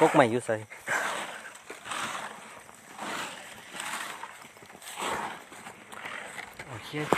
cốc mày như xài Oh, yeah.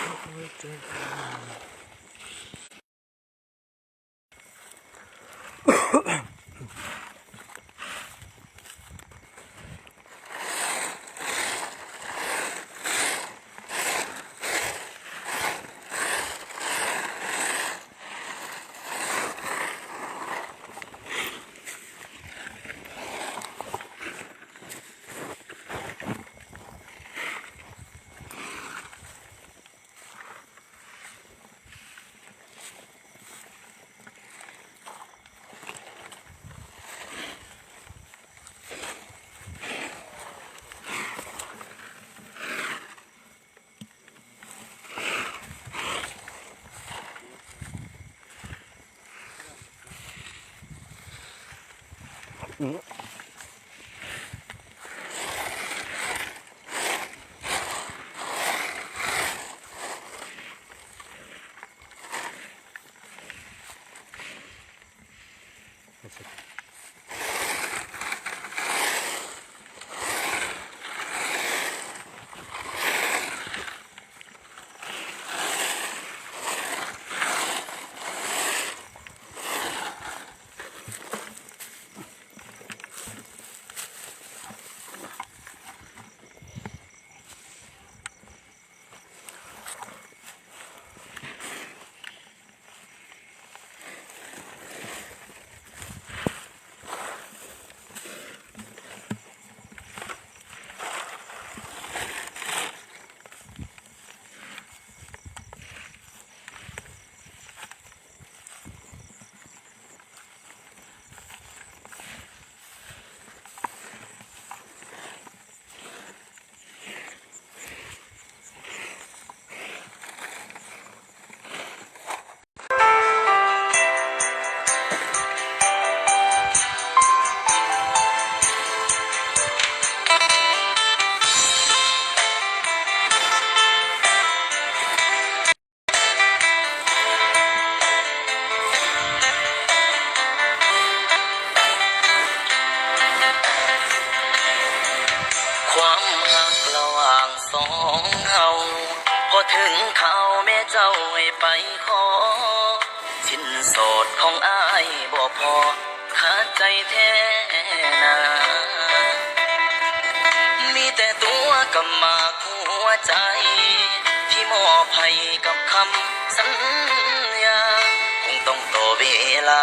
ยไปขอชิ้นสดของอายบ่พอขาดใจแท้นามีแต่ตัวกับมาหัวใจ ที่มอบให้กับคำสัญญา คงต้องต่อเวลา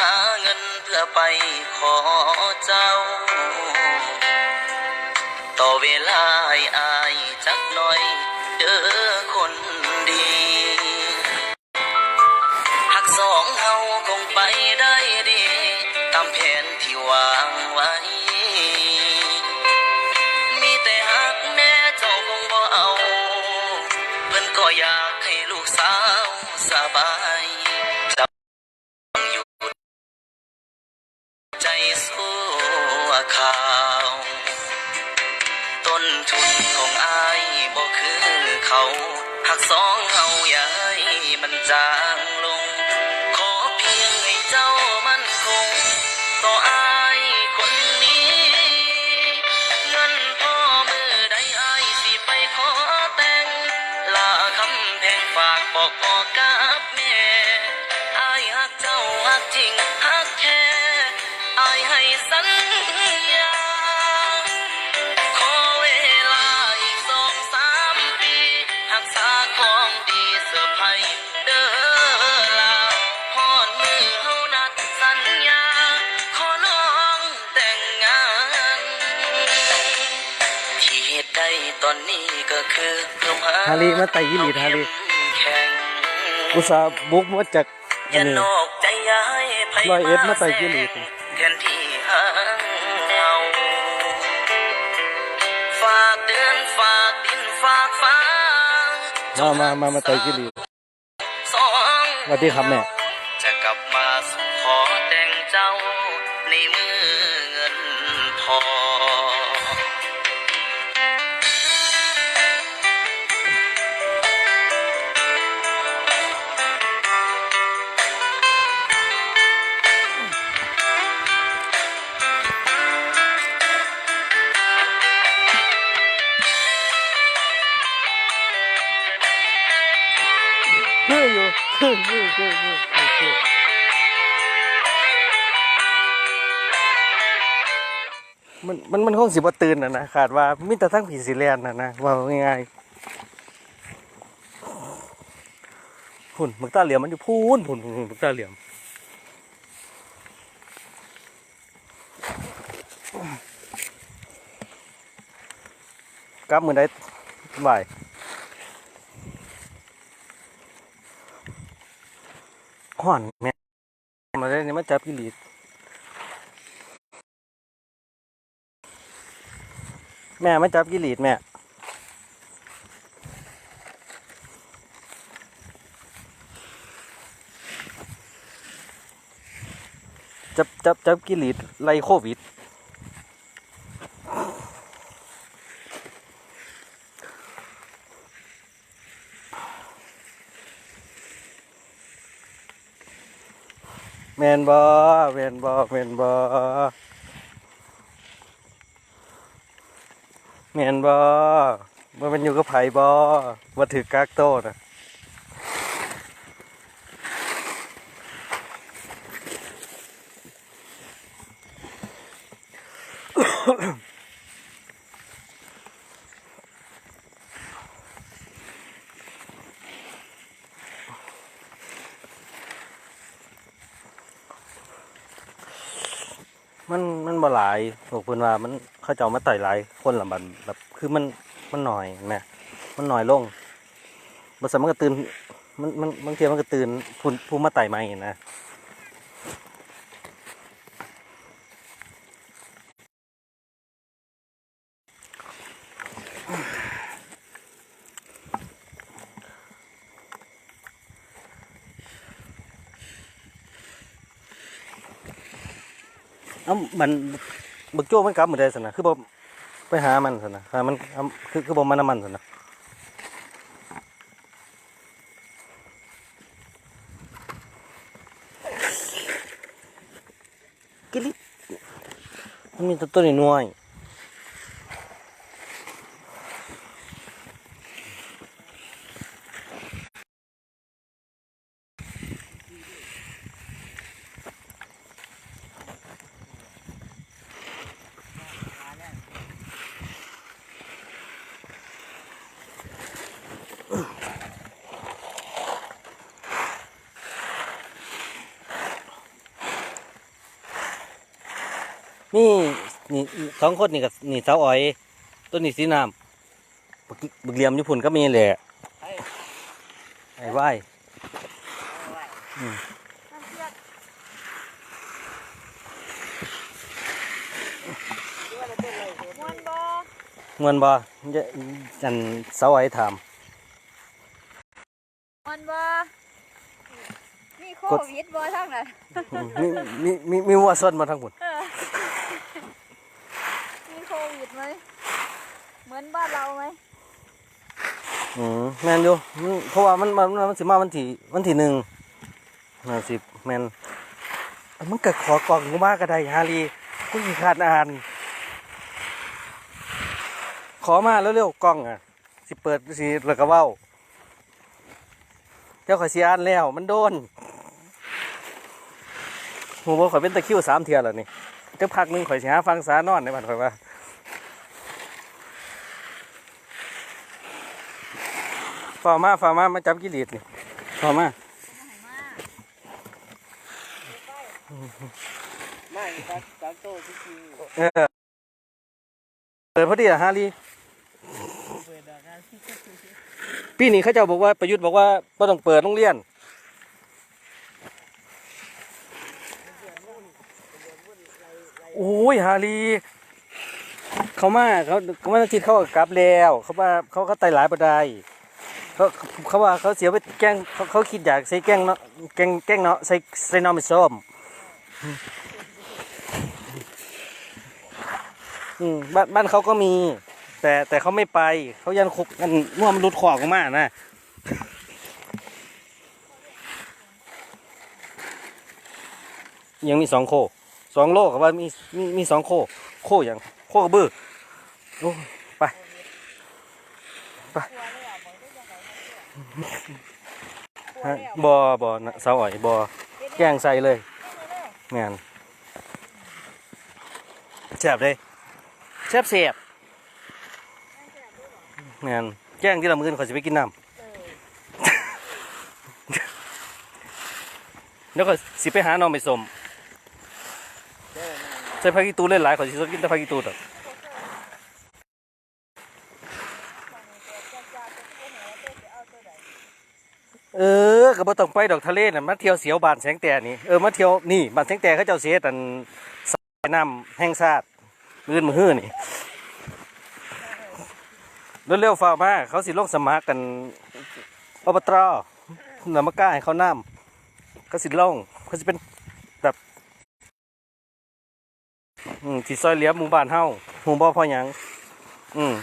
หาเงินเพื่อไปขอเจ้า ต่อเวลาอายจักหน่อย เด้อคนาลีมาไต่ยี่หลีทาลีอุตสาบุกมาจากอันนี้ลอยเอ็ดมาไต่ยี่หลีมามามามาไต่ยี่หลีสวัสดีครับแม่ มันมันมันคงสิบ่ตื่นนะนะขาดว่ามีแต่ทั้งผีสิแลนนะนะว่าง่ายๆหุ่นมึกตาเหลี่ยมมันอยู่พูนหุ่นหุ่นหุ่นมึกตาเหลี่ยมกลับมือได้บ่าย ห่อนแม่มาได้นี่มาจับกิลีดแม่มาจับกิลีดแม่จับจับจับกิลีดไล่โควิด บอเมนบอเมนบอเมนบอว่ามันอยู่กับไผ่บอว่าถือกากโต้นะมันมันบ่ หลายบอกเพิ่นว่ามันเขาเจ้ามาไต่หลายคนละบันแบบ คือมันมันหน่อยนะมันหน่อยลงบ่สามารถก็ตื่นมันมันบางทีมันก็ตื่นผู้ผู้มาไต่ใหม่นะ เอ้ามันบักโจ้มันกลับมาได้สนะคือบ่ไปหามันสนะหามันเอาคือคือบ่มันน้ำมันสนะกิลิมันมีตัวตัวน้อยๆ นี่สองคนนี่กับนี่สาวอ้อยตัวนี้สีน้ำบึกบึกเหลี่ยมญี่ปุ่นก็มีแหละไอ้ว่ายมวนบอเงินบ่จะอันสาวอ้อยถามมวนบอมีโควิดบอทั้งนั้นมีมีมีมีวัวส้นมาทั้งหมดมีโควิดไหมเห มือนบ้านเราไหมอืมแมนอยู่มันเพราะว่ามันมันมันสิมาวันที่วันที่หนึ่งน่าสิแมนมันเก็ขอกล่องกูมากก็ได้ฮารีกูขี้ขาดอ่าน ขอมาเร็วๆกล่องอะ สิเปิดสิแล้วก็เว้า เจ้าข่อยสิอ่านแล้ว มันโดนหูบ่ข่อยเป็นตะคิวสามเทียแล้วนี่จะพักหนึงข่อยสิหาฟังสานอนในบ้านข่อยว่า ฝ่ามาฝ่ามามาจับกิเลสนี่ฝ่ามาไม่ตักตักโตจริงเออเปิดพอดีอะฮารีปีนี้เขาเจ้าบอกว่าประยุทธ์บอกว่าไม่ต้องเปิดโรงเรียนโอ้ยฮารีเขามาเขาเขามาทิศเขากลับแล้ว เขาว่าเขาเขาไต่หลายประได เขาเขาว่าเขาเสียไปแกล้งเขาเขาคิดอยากใส่แกล้งเนาะแกล้งแกล้งเนาะใส่ใส่น้ำมันส้มอืมบ้านบ้านเขาก็มี แต่แต่เขาไม่ไป เขายันคุกกันม่วมันรุดขอกออกมานะยังมีสองโคสองโลกับว่ามีมีมีสองโค โคอย่างโคกระบือโอ้ไป ไป ฮะบอบอนะสาวอ่อยบอแกงใส่เลยแม่นแซ่บเลยแซ่บเสียบแม่นแกงที่ละมื้อเขาจะไปกินน้ำแล้วก็สิไปหาน้องไปสมใส่ผักกีตูเล่นหลายขอสิสดกินแต่ผักกีตูดอกเออ ก็บ่ต้องไปดอกทะเลน่ะมาเที่ยวเสียวบานแสงแต่นี่เออมาเที่ยวนี่บานแสงแต่เขาเจ้าเสียตันสายน้ำแห้งซาดมื้อนมือฮื้อนี่เร็วๆฟ้ามาเขาสิลงสมัครกันอบตนำมากล้าให้เขาน้ำก็สิลงก็สิเป็นแบบอืมที่ซอยเหลียหมู่บ้านเฮาหมู่บ่พอหยังอืม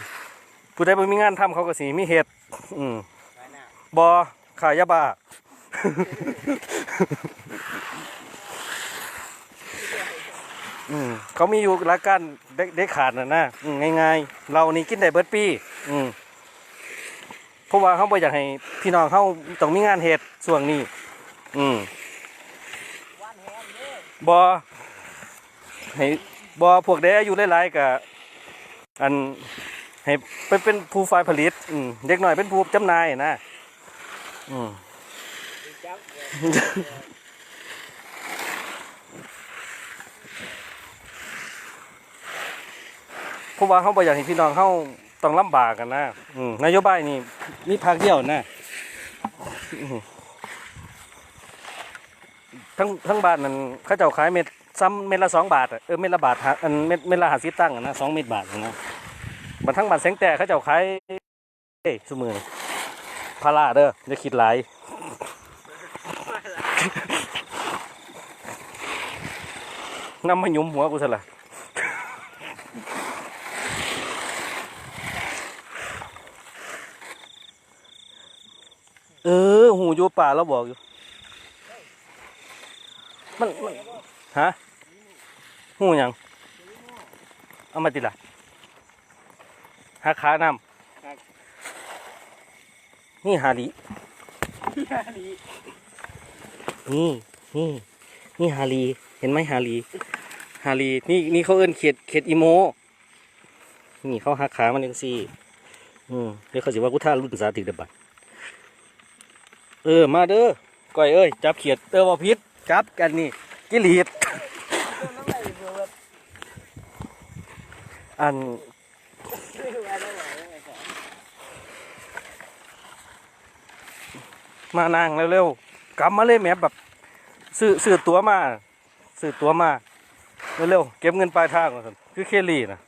ผู้ใดบ่มีงานทำเขาก็สิมีเฮ็ดอืมบ่ ขายยาบ้าอืมเขามีอยู่หลักการเด็กเด็กขาดน่ะนะอืมง่ายๆ เรานี่กินได้เบิดปีอืมเพราะว่าเขาบ่อยากให้พี่น้องเขาต้องมีงานเฮ็ดช่วงนี้ อืมบอให้บอพวกเด็กอายุหลายๆกับอันให้ไปเป็นผู้ฝ่ายผลิตอืมเด็กหน่อยเป็นผู้จำหน่ายนะ อืมจับเพราะว่าเขาบ่อยากให้พี่น้องเขาต้องลำบากกันนะอืมนโยบายนี่มีภาคเดียวนะทั้งทั้งบ้านนั้นเขาเจ้าขายเม็ดซ้ำเม็ดละสองบาทเออเม็ดละบาทอันเม็ดเม็ดละหาสิบตั้งนะสองเม็ดบาทนะมันทั้งบ้านแสงแต่เขาเจ้าขายเอ้ยสมือนี่ พาราเด้อจะคิดหลายน้ำมายุมหัวกูซะละเออ หูอยู่ป่าเราบอกอยู่ มันมันฮะหูยัง เอามาติดละหักขาน้ำ นี่ฮารินี่นี่นี่ฮารีเห็นไหมฮารีฮารีนี่นี่เขาเอิ้นเขียดเขียดอีโม นี่เขาหักขามันยังซี่อืมเดี๋ยวเขาสิว่ากูท่ารุ่นสาธิตเดบัดเออมาเด้อก้อยเอ้ยจับเขียดเตอร์บอพิษจับกันนี่กิลีดอัน มานางเร็วๆกลับมาเลยแหม่แบบซื้อซื้อตัวมาซื้อตัวมาเร็วๆเก็บเงินปลายทางก่อนคือเคลลี่นะ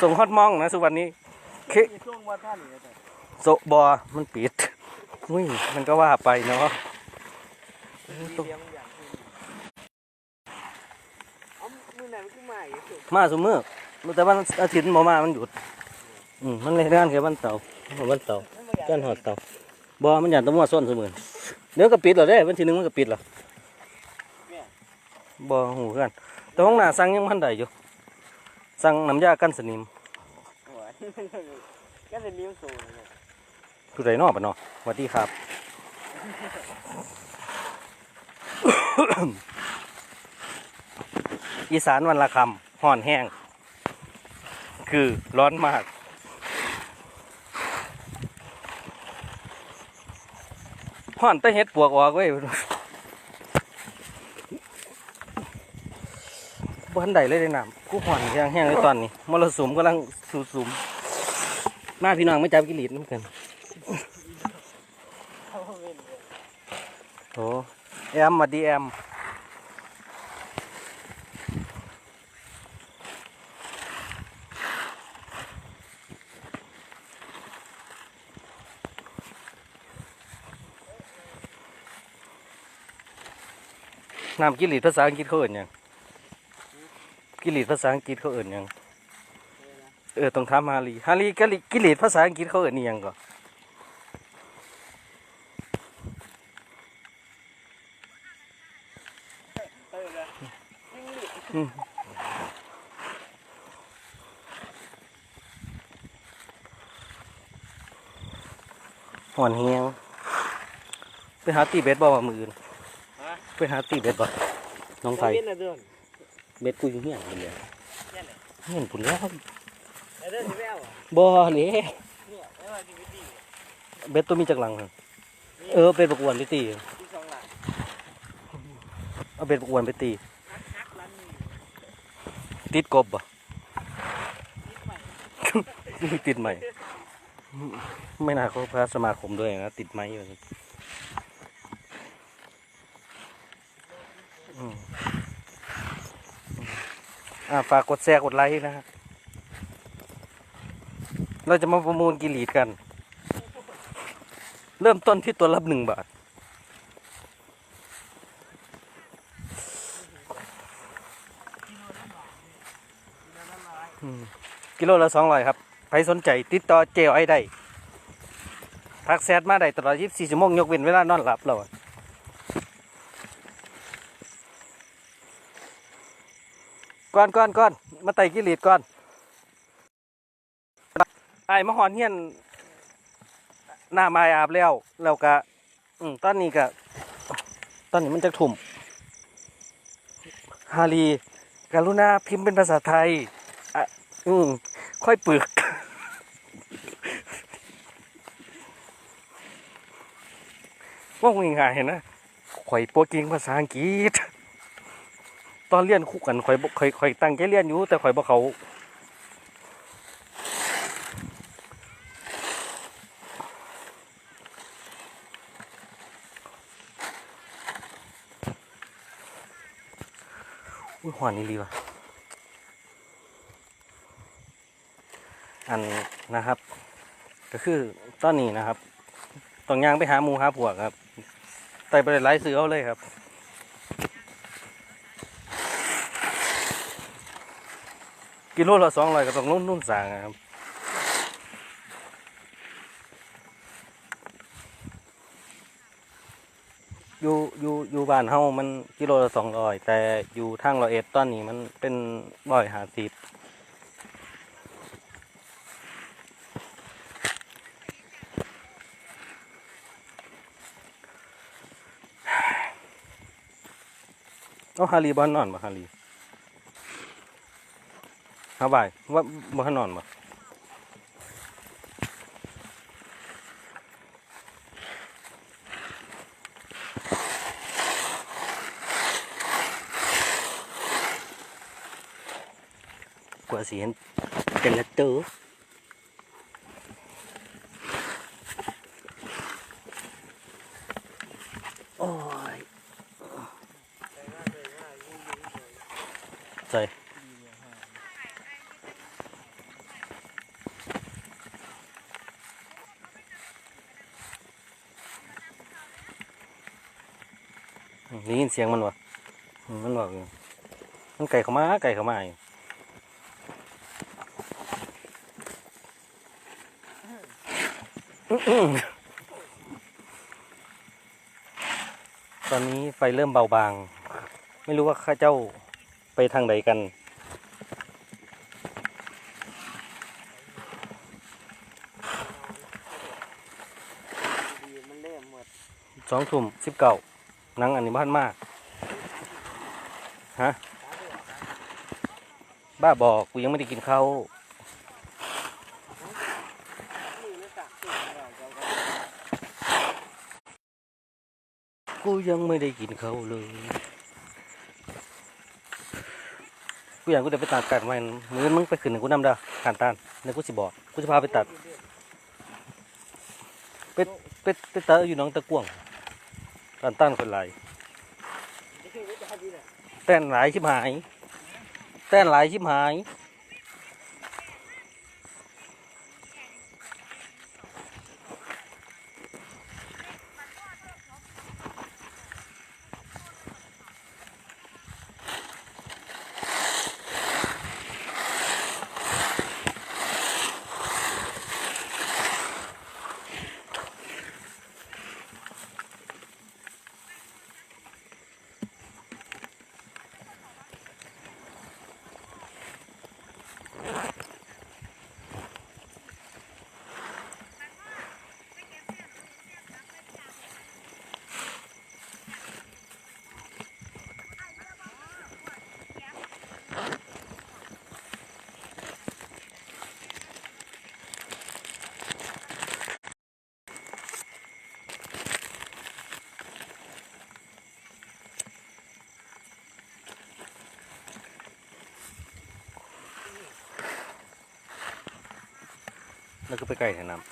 ส่งฮอตมองนะสุวรรณนี้เคช่วงวันท่านนี่นะโซบอมันปิดอุ้ยมันก็ว่าไปเนาะเลี้ยงอย่างอื่นเอามือไหนมันขึ้นมาอีกสุดมาสุมือแต่วันอาทิตย์บ่มามันหยุด อืมมันเลยงานแค่วันเสาร์วันเสาร์กันหอดเต่าบ่มันอย่างตะมัวส้นเสมอเดี๋ยวก็ปิดแล้วเด้วันที่หนึ่งมันก็ปิดแล้วบ่หูกันแต่ห้องหน้าสั่งยังมันได้อยู่สั่งน้ำยากันสนิมหัวก็จะนิ้วสูงเลยผู้ใดนอปะเนาะสวัสดีครับอีสานวันละคำห่อนแห้ง คือร้อนมาก ห่อนแต่เฮ็ดปวกออกเว้ยบ้านใดเลยได้น้ำกูห่อนแห้งแห้งเลยตอนนี้มรสุมกำลังสูสุมมาพี่น้องไม่จับกิริดน้ำกันเขาเป็นโอ้แอมมาดีแอม น้ำกิริดภาษาอังกฤษเขาเอ่นหยังกิริดภาษาอังกฤษเขาเอ่นหยังเออต้องถามฮารีฮารีกิริกิริดภาษาอังกฤษเขาเอ่นนี่ยังก่อนเออนะนหอนเฮียงไปหาตีเบ็ดบ่ว่ามืออื่นฮะ ไปหาตีเบ็ดบ่น้องไทยเล่นนะเดินเบ็ดกูอยู่เฮียนพุ่นเลยแค่ไหนเฮียนพุ่นแล้วไอ้เดินสิแม่วอะบ่เลยเนี่ยไอ้ว่าที่วิธีเบ็ดตัวมีจักหลังหั่นเออเป็ดประกวนไปตีที่สองหลังเอาเบ็ดประกวนไปตีฮักลันนี่ติดกบบ่ติดใหม่ ไม่น่าเขาพาสมาคมด้วยนะ ติดไม้อยู่อืมอ่า ฝากกดแชร์กดไลค์นะฮะเราจะมาประมูลกิลีดกัน เริ่มต้นที่ตัวละหนึ่งบาท กิโลละสองร้อยครับใครสนใจติดต่อเจลไอ้ได้ ทักแซดมาได้ตลอด 24 ชั่วโมง ยกเว้นเวลานอนหลับเราอะ ก่อนก่อนก่อนมาไต่กิลีดก่อนไอ้มาหอนเฮียนหน้าไม้อาบแล้วแล้วก็อืมตอนนี้ก็ตอนนี้มันจะถุ่มฮารีกรุณาพิมพ์เป็นภาษาไทยอืมค่อยปึกว่าง่ายๆนะข่อยโปรกิงภาษาอังกฤษ ตอนเรียนคู่กันข่อยบ่ข่อยข่อยตั้งใจเรียนอยู่ แต่ข่อยบ่เขาอุ้ยหวานนี่ดีว่ะอันนะครับ ก็คือตอนนี้นะครับต้องย่างไปหาหมูหาพวครับไต่ไปไล่ซื้อเอาเลยครับ กิโลละสองร้อยก็ต้องนุ่นนุ่นสางอะครับอยู่อยู่อยู่บ้านเฮามันกิโลละสองร้อยแต่อยู่ทางร้อยเอ็ดตอนนี้มันเป็นร้อยห้าสิบเอาฮารีบอนนอนบ่ฮารี ฮาบายว่าบ่ทันนอนบ่กว่าสิเห็นเป็นละเตอโอ้ยใส่ ได้ยินเสียงมันวะมันบอกอยู่มันไก่เข้ามาไก่เข้ามาอยู่ตอนนี้ไฟเริ่มเบาบาง ไม่รู้ว่าข้าเจ้าไปทางใดกันดีมันสองทุ่มสิบเก้า นังอันนี้บ้านมากฮะบ้าบอกกูยังไม่ได้กินข้าวนี่ไม่ตักที่อะไรเจ้าก็กูยังไม่ได้กินข้าวเลยกูอยากกูเดี๋ยวไปตัดกันไว้มือมึงไปขึ้นกูนำเด้อขานตานเดี๋ยวกูสิบอกกูจะพาไปตัดเป็ดเป็ดเป็ดตาอยู่น้องตะกั่วง การตานคนไหลายนี่คือวิธีดีเลยแต้นหลายชิบหาย แต้นหลายชิบหาย แล้วก็ไปใกล้แถน้ำ